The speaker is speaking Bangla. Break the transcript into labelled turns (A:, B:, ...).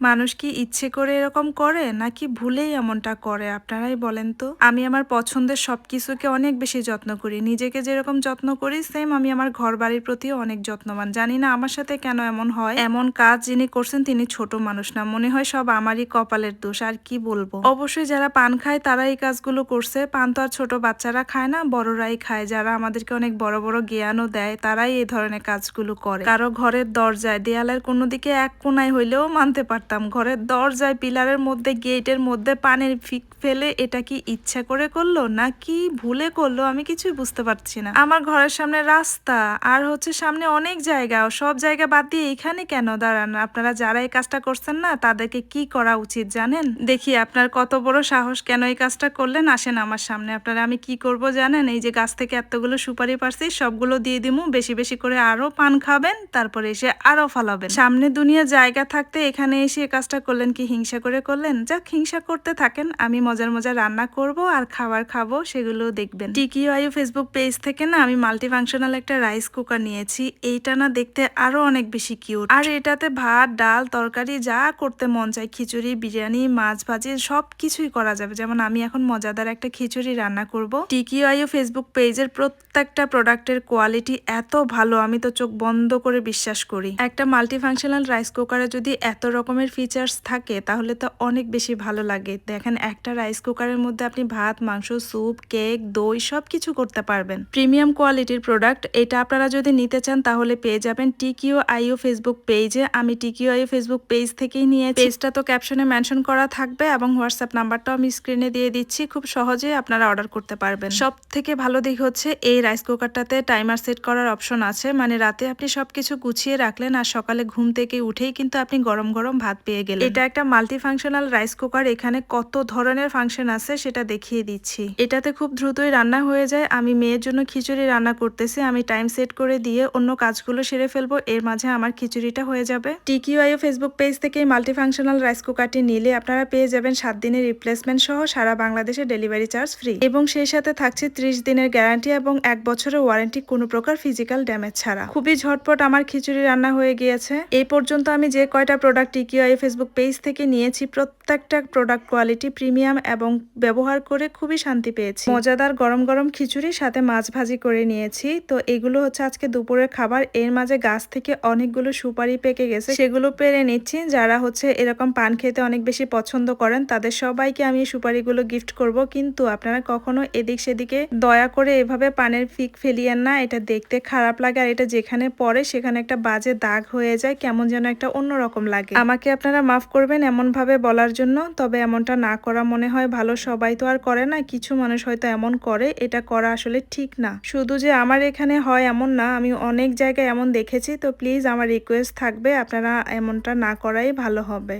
A: মানুষ কি ইচ্ছে করে এরকম করে, নাকি ভুলেই এমনটা করে? আপনারাই বলেন তো। আমি আমার পছন্দের সব কিছুকে অনেক বেশি যত্ন করি। নিজেকে যেরকম যত্ন করি সেম আমি আমার ঘর বাড়ির প্রতিও অনেক যত্নবান। জানি না আমার সাথে কেন এমন হয়। এমন কাজ যিনি করছেন, তিনি ছোট মানুষ না। মনে হয় সব আমারই কপালের দোষ, আর কি বলব? অবশ্যই যারা পান খায়, তারা এই কাজগুলো করছে। পান তো আর ছোট বাচ্চারা খায় না, বড়রাই খায়। যারা আমাদেরকে অনেক বড় বড় জ্ঞানও দেয়, তারাই এই ধরনের কাজগুলো করে। কারও ঘরের দরজায়, দেয়ালের কোনো দিকে এক কোনায় হইলেও মানতে পারতাম ঘরের দরজায় পিলারের মধ্যে, গেটের মধ্যে পানির ফিক ফেলে এটা কি ইচ্ছা করে করল, নাকি ভুলে করল, আমি কিছুই বুঝতে পারছি না। আমার ঘরের সামনে রাস্তা, আর হচ্ছে সামনে অনেক জায়গা, সব জায়গা বাদ দিয়ে এখানে কেন দাঁড়ান? আপনারা যারা এই কাজটা করছেন না, তাদেরকে কি করা উচিত জানেন? দেখি আপনার কত বড় সাহস, কেন এই কাজটা করলেন? আসেন আমার সামনে। আপনারা আমি কি করব জানেন? এই যে গাছ থেকে এতগুলো সুপারি পারছি, সবগুলো দিয়ে দিমু, বেশি বেশি করে আরও পান খাবেন, তারপরে এসে আরও ফালাবেন। সামনে দুনিয়া জায়গা থাকতে এখানে এসে এই কাজটা করলেন কি হিংসা করে করলেন? যাক, হিংসা করতে থাকেন, আমি মজার মজার রান্না করব আর খাবার খাব, সেগুলো দেখবেন। টিকিও আয়ু ফেসবুক পেজ থেকে না আমি মাল্টি ফাংশনাল একটা রাইস কুকার নিয়েছি, এইটা না দেখতে আরও অনেক বেশি কিউট আর এটাতে ভাত, ডাল, তরকারি, যা করতে মন চায়, খিচুড়ি, বিরিয়ানি, মাছ ভাজি সব কিছুই করা যাবে। যেমন আমি এখন মজাদার একটা খিচুড়ি রান্না করব। টিকিও আয়ু ফেসবুক পেজের প্রত্যেকটা প্রোডাক্টের কোয়ালিটি এত ভালো, আমি তো চোখ বন্ধ করে বিশ্বাস করি। একটা মাল্টি ফাংশনাল রাইস কুকারে যদি এত রকমের ফিচার্স থাকে, তাহলে তো অনেক বেশি ভালো লাগে। দেখেন, একটা রাইস কুকারের মধ্যে আপনি ভাত, মাংস স্যুপ কেক দই সব কিছু করতে পারবেন। প্রিমিয়াম কোয়ালিটির প্রোডাক্ট এটা আপনারা যদি নিতে চান, তাহলে পেয়ে যাবেন টিকিও আইও ফেসবুক পেজে আমি টিকিও আইও ফেসবুক পেজ থেকেই নিয়ে পেজটা তো ক্যাপশনে মেনশন করা থাকবে এবং হোয়াটসঅ্যাপ নাম্বারটাও আমি স্ক্রিনে দিয়ে দিচ্ছি। খুব সহজেই আপনারা অর্ডার করতে পারবেন। সব থেকে ভালো দিক হচ্ছে, এই রাইস কুকারটাতে টাইমার সেট করার অপশন আছে। মানে রাতে আপনি সবকিছু গুছিয়ে রাখলেন আর সকালে ঘুম থেকে উঠেই কিন্তু আপনি গরম গরম ভাত পেয়ে গেলেন। এটা একটা মাল্টি ফাংশনাল রাইস কুকার এখানে কত ধরনের ফাংশন আছে সেটা দেখিয়ে দিচ্ছি। এটাতে খুব দ্রুতই রান্না হয়ে যায়। আমি মেয়ের জন্য খিচুড়ি রান্না করতেছি। আমি টাইম সেট করে দিয়ে অন্য কাজগুলো সেরে ফেলব। এর মাঝে আমার খিচুড়িটা হয়ে যাবে। টিকিউআইও ফেসবুক পেজ থেকে মাল্টি ফাংশনাল রাইস কুকারটি নিলে আপনারা পেয়ে যাবেন সাত দিনের রিপ্লেসমেন্ট সহ সারা বাংলাদেশে ডেলিভারি চার্জ ফ্রি এবং সেই সাথে থাকছে ত্রিশ দিনের গ্যারান্টি এবং এক বছরের ওয়ারেন্টি কোনো প্রকার ফিজিক্যাল ড্যামেজ ছাড়া। খুবই ঝটপট আমার খিচুড়ি রান্না হয়ে গিয়েছে। এই পর্যন্ত আমি যে কয়টা প্রোডাক্ট টিকিউআই ফেসবুক পেজ থেকে নিয়েছি প্রত্যেকটা প্রোডাক্ট কোয়ালিটি প্রিমিয়াম এবং ব্যবহার করে খুবই শান্তি পেয়েছি। মজাদার গরম গরম খিচুড়ির সাথে মাছ ভাজি করে নিয়েছি। তো এগুলো হচ্ছে আজকে দুপুরের খাবার। এর মাঝে গাছ থেকে অনেকগুলো সুপারি পেকে গেছে। সেগুলো পেরে নিচ্ছি। যারা হচ্ছে এরকম পান খেতে অনেক বেশি পছন্দ করেন, তাদের সবাইকে আমি সুপারিগুলো গিফট করব। কিন্তু আপনারা কখনো এদিক সেদিকে দয়া করে এভাবে পানের ফিক ফেলিয়েন না। এটা দেখতে খারাপ লাগে। আর এটা যেখানে পড়ে, সেখানে একটা বাজে দাগ হয়ে যায়। কেমন যেন একটা অন্যরকম লাগে। আমাকে আপনারা মাফ করবেন এমনভাবে বলার জন্য, তবে এমনটা না করা মনে হয় ভালো। সবাই তো আর করে না, কিছু মানুষ হয়তো এমন করে, এটা করা আসলে ঠিক না। শুধু যে আমার এখানে হয় এমন না, আমি অনেক জায়গায় এমন দেখেছি, তো প্লিজ আমার রিকোয়েস্ট থাকবে আপনারা এমনটা না করাই ভালো হবে।